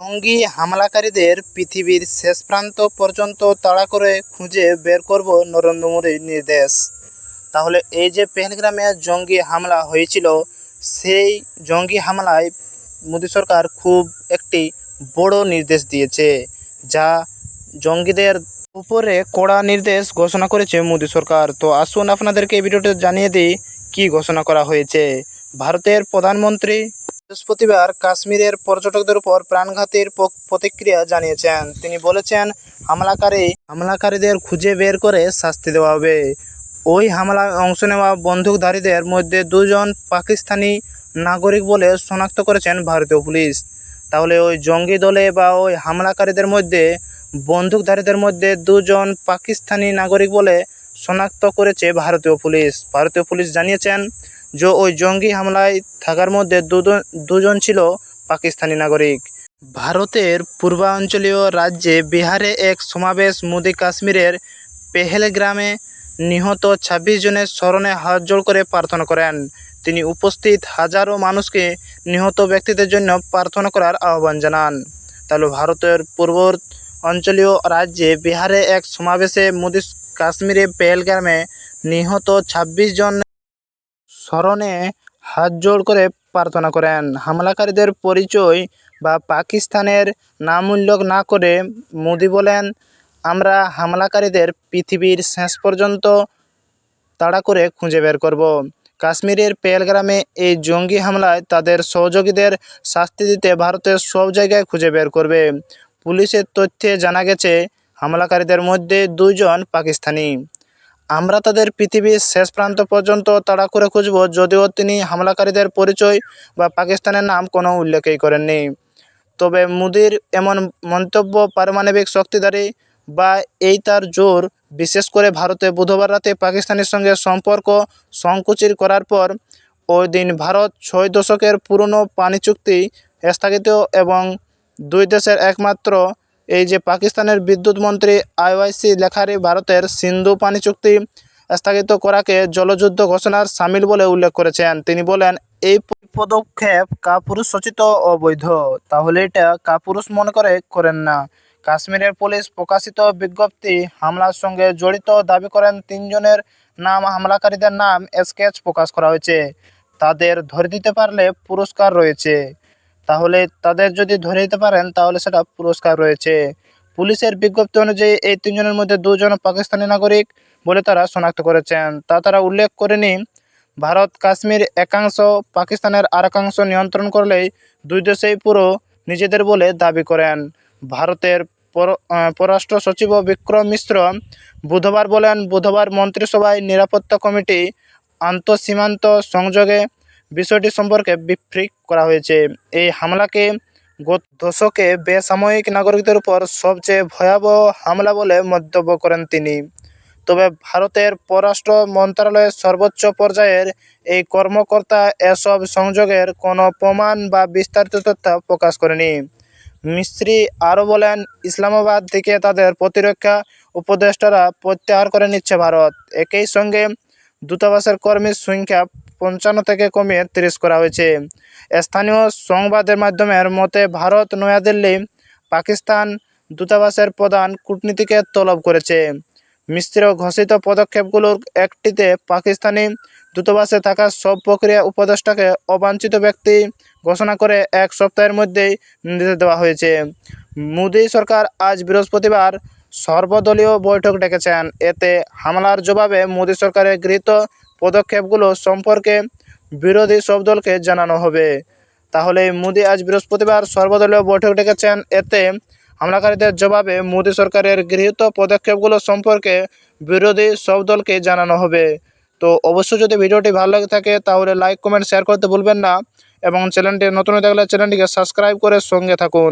জঙ্গি হামলাকারীদের পৃথিবীর শেষ প্রান্ত পর্যন্ত তাড়া করে খুঁজে বের করব নরেন্দ্র মোদীর নির্দেশ। তাহলে এই যে পেহেলগ্রামে জঙ্গি হামলা হয়েছিল, সেই জঙ্গি হামলায় মোদী সরকার খুব একটি বড় নির্দেশ দিয়েছে, যা জঙ্গিদের উপরে কড়া নির্দেশ ঘোষণা করেছে মোদী সরকার। তো আসুন আপনাদেরকে এই ভিডিওতে জানিয়ে দিই, কী ঘোষণা করা হয়েছে। ভারতের প্রধানমন্ত্রী বৃহস্পতিবার কাশ্মীরের পর্যটকদের উপর প্রাণঘাতীর প্রতিক্রিয়া জানিয়েছেন। তিনি বলেছেন, হামলাকারী হামলাকারীদের খুঁজে বের করে শাস্তি দেওয়া হবে। ওই হামলায় অংশ নেওয়া বন্দুকধারীদের মধ্যে দুজন পাকিস্তানি নাগরিক বলে শনাক্ত করেছেন ভারতীয় পুলিশ। তাহলে ওই জঙ্গি দলে বা ওই হামলাকারীদের মধ্যে, বন্দুকধারীদের মধ্যে দুজন পাকিস্তানি নাগরিক বলে শনাক্ত করেছে ভারতীয় পুলিশ। ভারতীয় পুলিশ জানিয়েছেন ওই জঙ্গি হামলায় থাকার মধ্যে দুজন ছিল পাকিস্তানি নাগরিক। ভারতের পূর্বাঞ্চলীয় রাজ্যে বিহারে এক সমাবেশ মোদি কাশ্মীরের পেহেলগ্রামে নিহত ছাব্বিশ জনের স্মরণে হাত জোড় করে প্রার্থনা করেন। তিনি উপস্থিত হাজারো মানুষকে নিহত ব্যক্তিদের জন্য প্রার্থনা করার আহ্বান জানান। তাহলে ভারতের পূর্ব অঞ্চলীয় রাজ্যে বিহারে এক সমাবেশে মোদি কাশ্মীরে পেহেলগ্রামে নিহত ছাব্বিশ জন স্মরণে হাত জোড় করে প্রার্থনা করেন। হামলাকারীদের পরিচয় বা পাকিস্তানের নাম উল্লেখ না করে মোদি বলেন, আমরা হামলাকারীদের পৃথিবীর শেষ পর্যন্ত তাড়া করে খুঁজে বের করব। কাশ্মীরের পেহেলগ্রামে এই জঙ্গি হামলায় তাদের সহযোগীদের শাস্তি দিতে ভারতের সব জায়গায় খুঁজে বের করবে। পুলিশের তথ্যে জানা গেছে, হামলাকারীদের মধ্যে দুজন পাকিস্তানি। আমরা তাদের পৃথিবীর শেষ প্রান্ত পর্যন্ত তাড়া করে খুঁজব, যদিও তিনি হামলাকারীদের পরিচয় বা পাকিস্তানের নাম কোনো উল্লেখই করেননি। তবে মোদির এমন মন্তব্য পারমাণবিক শক্তিধারী বা এই তার জোর, বিশেষ করে ভারতে বুধবার রাতে পাকিস্তানের সঙ্গে সম্পর্ক সংকুচিত করার পর, ওই দিন ভারত ছয় দশকের পুরনো পানি চুক্তি স্থগিত এবং দুই দেশের একমাত্র এই যে পাকিস্তানের বিদ্যুৎ মন্ত্রী আইওআইসি লেখারি ভারতের সিন্ধু পানি চুক্তি স্থগিত করাকে জলযুদ্ধ ঘোষণার সামিল বলে উল্লেখ করেছেন। তিনি বলেন, এই পদক্ষেপ কাপুরুষোচিত অবৈধ তাহলে এটা কাপুরুষ মনে করে, করেন না। কাশ্মীরের পুলিশ প্রকাশিত বিজ্ঞপ্তি হামলার সঙ্গে জড়িত দাবি করেন, তিনজনের নাম হামলাকারীদের নাম স্কেচ প্রকাশ করা হয়েছে। তাদের ধরে দিতে পারলে পুরস্কার রয়েছে। তাহলে তাদের যদি ধরে দিতে পারেন, তাহলে সেটা পুরস্কার রয়েছে। পুলিশের বিজ্ঞপ্তি অনুযায়ী এই তিনজনের মধ্যে দুজন পাকিস্তানি নাগরিক বলে তারা শনাক্ত করেছেন। তা তারা উল্লেখ করেনি ভারত, কাশ্মীর একাংশ পাকিস্তানের আরেকাংশ নিয়ন্ত্রণ করলেই দুই দেশেই পুরো নিজেদের বলে দাবি করেন। ভারতের পর- পররাষ্ট্র সচিব বিক্রম মিশ্র বুধবার বলেন, বুধবার মন্ত্রিসভায় নিরাপত্তা কমিটি আন্তঃসীমান্ত সংযোগে বিষয়টি সম্পর্কে বিফ্রিক করা হয়েছে। এই হামলাকে গত দশকে বেসামরিক নাগরিকদের উপর সবচেয়ে ভয়াবহ হামলা বলে মন্তব্য করেন তিনি। তবে ভারতের পররাষ্ট্র মন্ত্রণালয়ের সর্বোচ্চ পর্যায়ের এই কর্মকর্তা এসব সংযোগের কোনো প্রমাণ বা বিস্তারিত তথ্য প্রকাশ করেনি। মিস্ত্রি আরও বলেন, ইসলামাবাদ থেকে তাদের প্রতিরক্ষা উপদেষ্টারা প্রত্যাহার করে নিচ্ছে ভারত। একই সঙ্গে দূতাবাসের কর্মীর সংখ্যা পঞ্চান্ন থেকে কমিয়ে তিরিশ করা হয়েছে। স্থানীয় সংবাদের মাধ্যমের মতে, ভারত নয়াদিল্লি, পাকিস্তান দূতাবাসের প্রধান কূটনীতিকে তলব করেছে। মিশ্র ঘোষিত পদক্ষেপগুলোর একটিতে পাকিস্তানি দূতাবাসে থাকা সব প্রক্রিয়া উপদেষ্টাকে অবাঞ্ছিত ব্যক্তি ঘোষণা করে এক সপ্তাহের মধ্যেই নির্দেশ দেওয়া হয়েছে। মোদী সরকার আজ বৃহস্পতিবার সর্বদলীয় বৈঠক ডেকেছেন। এতে হামলার জবাবে মোদী সরকারের গৃহীত পদক্ষেপগুলো সম্পর্কে বিরোধী সব দলকে জানানো হবে। তাহলে মোদী আজ বৃহস্পতিবার সর্বদলীয় বৈঠক ডেকেছেন। এতে হামলাকারীদের জবাবে মোদী সরকারের গৃহীত পদক্ষেপগুলো সম্পর্কে বিরোধী সব দলকে জানানো হবে। তো অবশ্যই যদি ভিডিওটি ভালো লাগে থাকে, তাহলে লাইক কমেন্ট শেয়ার করতে ভুলবেন না। এবং চ্যানেলটি নতুন হয়ে থাকলে চ্যানেলটিকে সাবস্ক্রাইব করে সঙ্গে থাকুন।